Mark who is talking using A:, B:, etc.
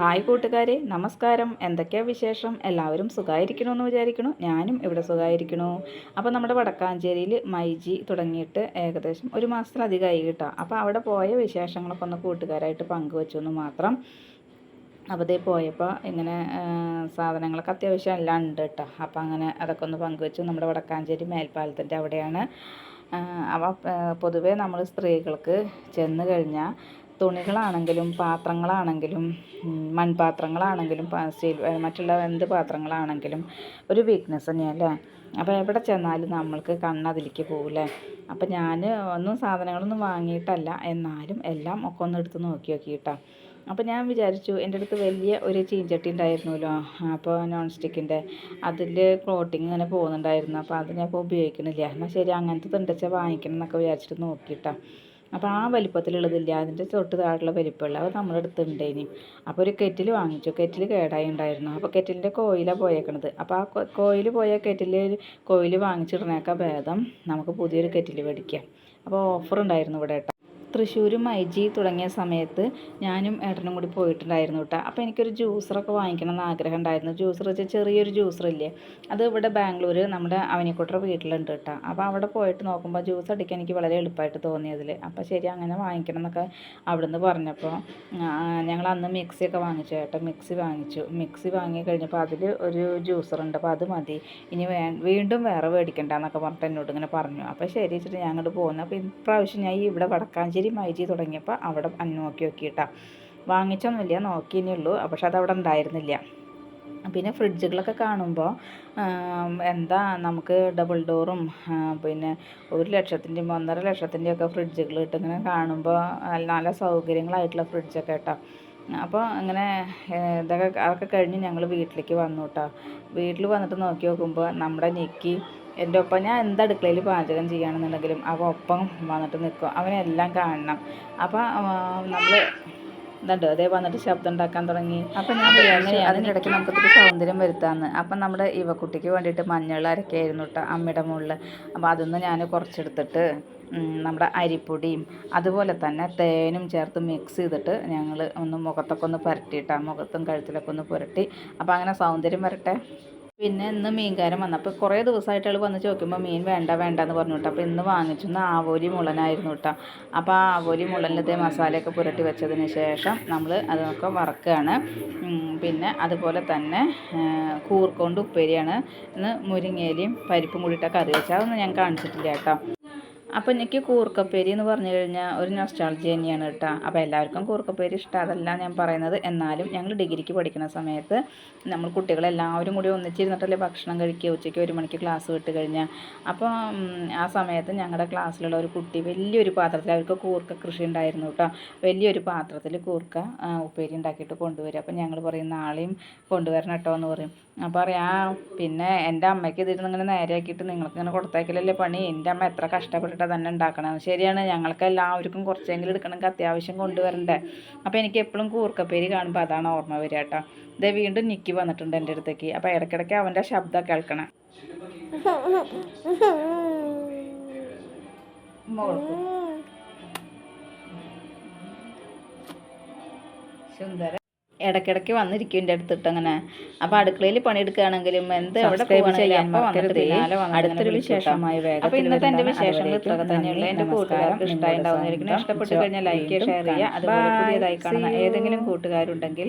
A: Hi കൂട്ടുകാരെ നമസ്കാരം. എന്തൊക്കെയാ വിശേഷം? എല്ലാവരും സുഖമായിരിക്കണമെന്ന് വിചാരിക്കണു. ഞാനും ഇവിടെ സുഖമായിരിക്കണു അപ്പോൾ നമ്മുടെ വടക്കാഞ്ചേരിയിൽ മൈജി തുടങ്ങിയിട്ട് ഏകദേശം ഒരു മാസത്തിലധികമായി കിട്ടാം. അപ്പോൾ അവിടെ പോയ വിശേഷങ്ങളൊക്കെ ഒന്ന് കൂട്ടുകാരായിട്ട് പങ്കുവച്ചു എന്ന് മാത്രം. അപ്പോൾ പോയപ്പോൾ ഇങ്ങനെ സാധനങ്ങളൊക്കെ അത്യാവശ്യം എല്ലാം ഉണ്ട് കേട്ടോ. അപ്പോൾ അങ്ങനെ അതൊക്കെ ഒന്ന് പങ്കുവച്ചു. നമ്മുടെ വടക്കാഞ്ചേരി മേൽപ്പാലത്തിന്റെ അവിടെയാണ്. അവ പൊതുവേ നമ്മൾ സ്ത്രീകൾക്ക് ചെന്ന് കഴിഞ്ഞാൽ തുണികളാണെങ്കിലും പാത്രങ്ങളാണെങ്കിലും മൺപാത്രങ്ങളാണെങ്കിലും സ്റ്റീൽ മറ്റുള്ള എന്ത് പാത്രങ്ങളാണെങ്കിലും ഒരു വീക്ക്നെസ് തന്നെയല്ലേ? അപ്പോൾ എവിടെ ചെന്നാലും നമ്മൾക്ക് കണ്ണതിലേക്ക് പോകില്ലേ അപ്പോൾ ഞാൻ ഒന്നും സാധനങ്ങളൊന്നും വാങ്ങിയിട്ടല്ല. എന്നാലും എല്ലാം ഒക്കെ ഒന്ന് എടുത്ത് നോക്കി നോക്കിയിട്ടാ. അപ്പോൾ ഞാൻ വിചാരിച്ചു എന്റെ അടുത്ത് വലിയ ഒരു ചീഞ്ചട്ടി ഉണ്ടായിരുന്നല്ലോ അപ്പോൾ നോൺ സ്റ്റിക്കിന്റെ അതിൽ ക്ലോട്ടിങ് ഇങ്ങനെ പോകുന്നുണ്ടായിരുന്നു. അപ്പോൾ അത് ഞാൻ ഇപ്പോൾ ഉപയോഗിക്കണില്ല. എന്നാൽ ശരി അങ്ങനത്തെ തുണ്ടച്ചാൽ വാങ്ങിക്കണം എന്നൊക്കെ വിചാരിച്ചിട്ട് നോക്കിയിട്ടാ. അപ്പോൾ ആ വലിപ്പത്തിലുള്ളതില്ല. അതിന്റെ തൊട്ട് താഴെയുള്ള വലിപ്പമുള്ള അത് നമ്മുടെ അടുത്ത് ഉണ്ടായിനി അപ്പോൾ ഒരു കെറ്റിൽ വാങ്ങിച്ചു. കെറ്റിൽ കേടായി ഉണ്ടായിരുന്നു. അപ്പോൾ കെറ്റിലിന്റെ കോയിലാണ് പോയേക്കണത്. അപ്പോൾ ആ കോയിൽ പോയ കെറ്റിൽ കോയിൽ വാങ്ങിച്ചിടണേക്കാൾ ഭേദം നമുക്ക് പുതിയൊരു കെറ്റിൽ മേടിക്കാം. അപ്പോൾ ഓഫർ ഉണ്ടായിരുന്നു ഇവിടെ കേട്ടോ. തൃശ്ശൂർ മൈജി തുടങ്ങിയ സമയത്ത് ഞാനും ഏട്ടനും കൂടി പോയിട്ടുണ്ടായിരുന്നു കേട്ടോ അപ്പോൾ എനിക്കൊരു ജ്യൂസറൊക്കെ വാങ്ങിക്കണം എന്ന് ആഗ്രഹം ഉണ്ടായിരുന്നു. ജ്യൂസർ വെച്ചാൽ ചെറിയൊരു ജ്യൂസർ ഇല്ലേ? അത് ഇവിടെ ബാംഗ്ലൂർ നമ്മുടെ അവനിക്കുട്ടറ വീട്ടിലുണ്ട് കേട്ടോ അപ്പോൾ അവിടെ പോയിട്ട് നോക്കുമ്പോൾ ജ്യൂസ് അടിക്കാൻ എനിക്ക് വളരെ എളുപ്പമായിട്ട് തോന്നിയതിൽ അപ്പോൾ ശരി അങ്ങനെ വാങ്ങിക്കണം എന്നൊക്കെ അവിടുന്ന് പറഞ്ഞപ്പോൾ ഞങ്ങൾ അന്ന് മിക്സിയൊക്കെ വാങ്ങിച്ചു ഏട്ടൻ മിക്സി വാങ്ങിച്ചു. മിക്സി വാങ്ങി കഴിഞ്ഞപ്പോൾ അതിൽ ഒരു ജ്യൂസർ ഉണ്ട്. അപ്പോൾ അത് മതി. ഇനി വേ വീണ്ടും വേറെ മേടിക്കണ്ട എന്നൊക്കെ പറഞ്ഞിട്ട് എന്നോട് ഇങ്ങനെ പറഞ്ഞു. അപ്പോൾ ശരി വെച്ചിട്ട് ഞാൻ അങ്ങോട്ട് പോകുന്നു അപ്പോൾ ഇപ്രാവശ്യം ഞാൻ ഇവിടെ വടക്കാഞ്ചേരി മൈജി തുടങ്ങിയപ്പോൾ അവിടെ നോക്കി നോക്കിയിട്ടാ. വാങ്ങിച്ചൊന്നുമില്ല നോക്കിയേ പക്ഷെ അതവിടെ ഉണ്ടായിരുന്നില്ല. പിന്നെ ഫ്രിഡ്ജുകളൊക്കെ കാണുമ്പോൾ എന്താ നമുക്ക് ഡബിൾ ഡോറും പിന്നെ ഒരു ലക്ഷത്തിന്റെയും ഒന്നര ലക്ഷത്തിന്റെയും ഒക്കെ ഫ്രിഡ്ജുകൾ ഇട്ട് ഇങ്ങനെ കാണുമ്പോൾ നല്ല സൗകര്യങ്ങളായിട്ടുള്ള ഫ്രിഡ്ജൊക്കെ കേട്ടോ. അപ്പോൾ അങ്ങനെ ഇതൊക്കെ അതൊക്കെ കഴിഞ്ഞ് ഞങ്ങൾ വീട്ടിലേക്ക് വന്നു കേട്ടോ. വീട്ടിൽ വന്നിട്ട് നോക്കി നോക്കുമ്പോൾ നമ്മുടെ നിക്കി എന്റെ ഒപ്പം ഞാൻ എന്ത് അടുക്കളയിൽ പാചകം ചെയ്യുകയാണെന്നുണ്ടെങ്കിലും അവ ഒപ്പം വന്നിട്ട് നിൽക്കും. അവനെല്ലാം കാണണം. അപ്പോൾ നമ്മൾ ഇതുണ്ട് അതേ വന്നിട്ട് ശബ്ദം ഉണ്ടാക്കാൻ തുടങ്ങി. അപ്പം ഞാൻ വിചാരിച്ചു അതിന്റെ ഇടയ്ക്ക് നമുക്ക് ഇത്തിരി സൗന്ദര്യം വരുത്താമെന്ന് അപ്പം നമ്മുടെ ഇവക്കുട്ടിക്ക് വേണ്ടിയിട്ട് മഞ്ഞൾ അരക്കായിരുന്നു കേട്ടോ അമ്മയുടെ മുകളിൽ. അപ്പോൾ അതൊന്ന് ഞാൻ കുറച്ചെടുത്തിട്ട് നമ്മുടെ അരിപ്പൊടിയും അതുപോലെ തന്നെ തേനും ചേർത്ത് മിക്സ് ചെയ്തിട്ട് ഞങ്ങൾ ഒന്ന് മുഖത്തൊക്കെ ഒന്ന് പുരട്ടിയിട്ട് ആ മുഖത്തും കഴുത്തിലൊക്കെ ഒന്ന് പുരട്ടി. അപ്പോൾ അങ്ങനെ സൗന്ദര്യം വരട്ടെ. പിന്നെ ഇന്ന് മീൻകാരൻ വന്നപ്പോൾ കുറേ ദിവസമായിട്ട് ആൾ വന്ന് ചോദിക്കുമ്പോൾ മീൻ വേണ്ട വേണ്ട എന്ന് പറഞ്ഞു കേട്ടോ. അപ്പോൾ ഇന്ന് വാങ്ങിച്ചു. ഇന്ന് ആവോലി മുളനായിരുന്നു കേട്ടോ. അപ്പോൾ ആ ആവോലി മുളനിലത്തെ മസാലയൊക്കെ പുരട്ടി വെച്ചതിന് ശേഷം നമ്മൾ അതൊക്കെ വറക്കുകയാണ് പിന്നെ അതുപോലെ തന്നെ കൂർക്കൊണ്ട് ഉപ്പേരിയാണ്. ഇന്ന് മുരിങ്ങയിലയും പരിപ്പും കൂടിയിട്ട കറി വെച്ചാൽ അതൊന്നും ഞാൻ കാണിച്ചിട്ടില്ല കേട്ടോ. അപ്പോൾ എനിക്ക് കൂർക്കപ്പേരി എന്ന് പറഞ്ഞു കഴിഞ്ഞാൽ ഒരു നൊസ്റ്റാളജി തന്നെയാണ് കേട്ടോ. അപ്പോൾ എല്ലാവർക്കും കൂർക്കപ്പേരി ഇഷ്ടം അതല്ല ഞാൻ പറയുന്നത്. എന്നാലും ഞങ്ങൾ ഡിഗ്രിക്ക് പഠിക്കുന്ന സമയത്ത് നമ്മൾ കുട്ടികളെല്ലാവരും കൂടി ഒന്നിച്ചിരുന്നിട്ടല്ലേ ഭക്ഷണം കഴിക്കുക. ഉച്ചയ്ക്ക് ഒരു മണിക്ക് ക്ലാസ് വിട്ട് കഴിഞ്ഞാൽ അപ്പോൾ ആ സമയത്ത് ഞങ്ങളുടെ ക്ലാസ്സിലുള്ള ഒരു കുട്ടി വലിയൊരു പാത്രത്തിൽ അവർക്ക് കൂർക്ക കൃഷി ഉണ്ടായിരുന്നു കേട്ടോ. വലിയൊരു പാത്രത്തിൽ കൂർക്ക ഉപ്പേരി ഉണ്ടാക്കിയിട്ട് കൊണ്ടുവരും അപ്പോൾ ഞങ്ങൾ പറയും നാളെയും കൊണ്ടുവരണം കേട്ടോ എന്ന് പറയും. അപ്പോൾ പറയാം പിന്നെ എന്റെ അമ്മയ്ക്ക് ഇതിരുന്ന് ഇങ്ങനെ നേരെയാക്കിയിട്ട് നിങ്ങൾക്ക് ഇങ്ങനെ കൊടുത്തേക്കലല്ലേ പണി? എന്റെ അമ്മ എത്ര കഷ്ടപ്പെട്ടിട്ടാണ് തന്നെ ഉണ്ടാക്കണം ശരിയാണ് ഞങ്ങൾക്ക് എല്ലാവർക്കും കുറച്ചെങ്കിലും എടുക്കണമെങ്കിൽ അത്യാവശ്യം കൊണ്ടുവരണ്ടേ. അപ്പോൾ എനിക്ക് എപ്പോഴും കൂർക്കപ്പേരി കാണുമ്പോൾ അതാണ് ഓർമ്മ വരിക കേട്ടോ. ഇത് വീണ്ടും നിക്കി വന്നിട്ടുണ്ട് എന്റെ അടുത്തേക്ക്. അപ്പോൾ ഇടയ്ക്കിടയ്ക്ക് അവന്റെ ശബ്ദം കേൾക്കണം. സുന്ദര. ഇടയ്ക്കിടയ്ക്ക് വന്നിരിക്കും എന്റെ അടുത്തിട്ട് അങ്ങനെ അപ്പോൾ അടുക്കളയിൽ പണിയെടുക്കുകയാണെങ്കിലും എന്ത് എവിടെ അടുത്തൊരു വിശേഷമായി അപ്പോൾ ഇന്നത്തെ എന്റെ വിശേഷങ്ങൾ ഇത്രയൊക്കെ തന്നെയുള്ള. എന്റെ കൂട്ടുകാർക്ക് ഇഷ്ടമായിട്ടുണ്ടാവുന്നതായിരിക്കും ഇഷ്ടപ്പെട്ടു ഇഷ്ടപ്പെട്ട് കഴിഞ്ഞാൽ ലൈക്ക് ഷെയർ ചെയ്യുക. അതുപോലെ പുതിയതായി കാണുന്ന ഏതെങ്കിലും കൂട്ടുകാരുണ്ടെങ്കിൽ